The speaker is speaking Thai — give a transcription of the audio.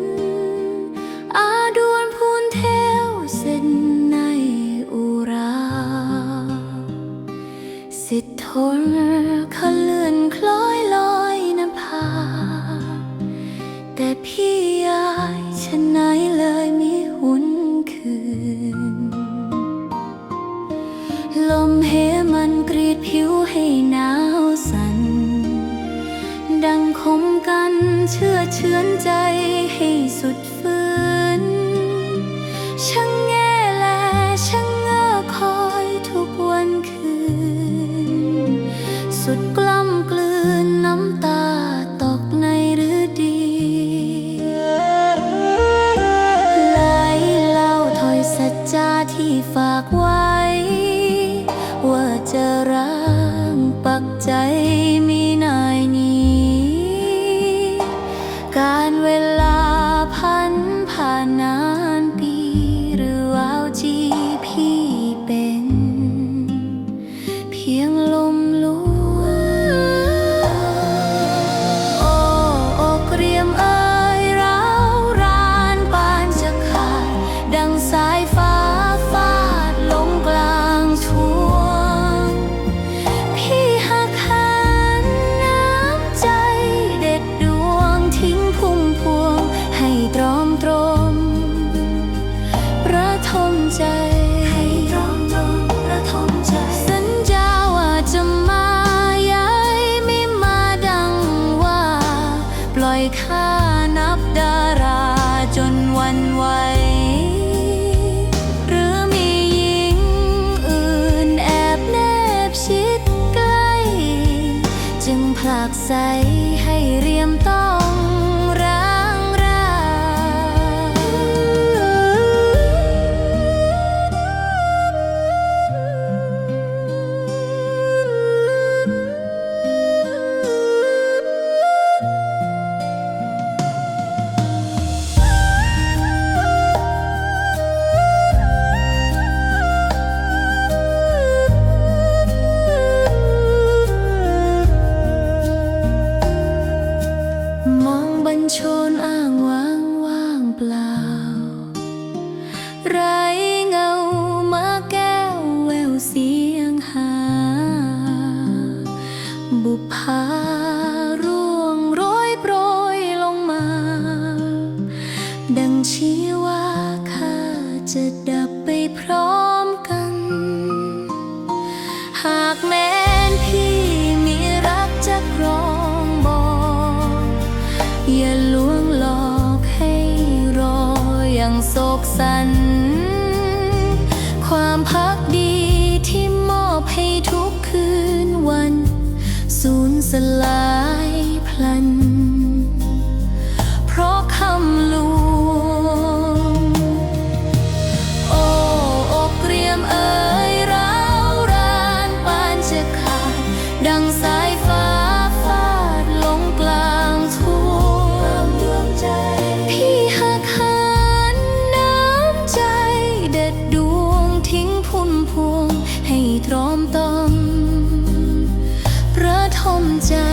นอาดวนพูนเทวเส้นในอุรา สิทธนเขาเลื่ เชื่อเชือนใจให้สุดฝืนช่างแง่แลช่างเงอคอยทุกวันคืน สุดกล้ำกลืนน้ำตาตกในฤดี ไหลเล่าถอยสัจจาที่ฝากไว้ ว่าจะรังปักใจ ดังชี้ว่าข้าจะดับไปพร้อมกัน หากแม้นพี่มีรักจะครองบอกอย่าลวงหลอกให้รออย่างโศกสัน ความพักดีที่มอบให้ทุกคืนวัน สูญสลาย 家。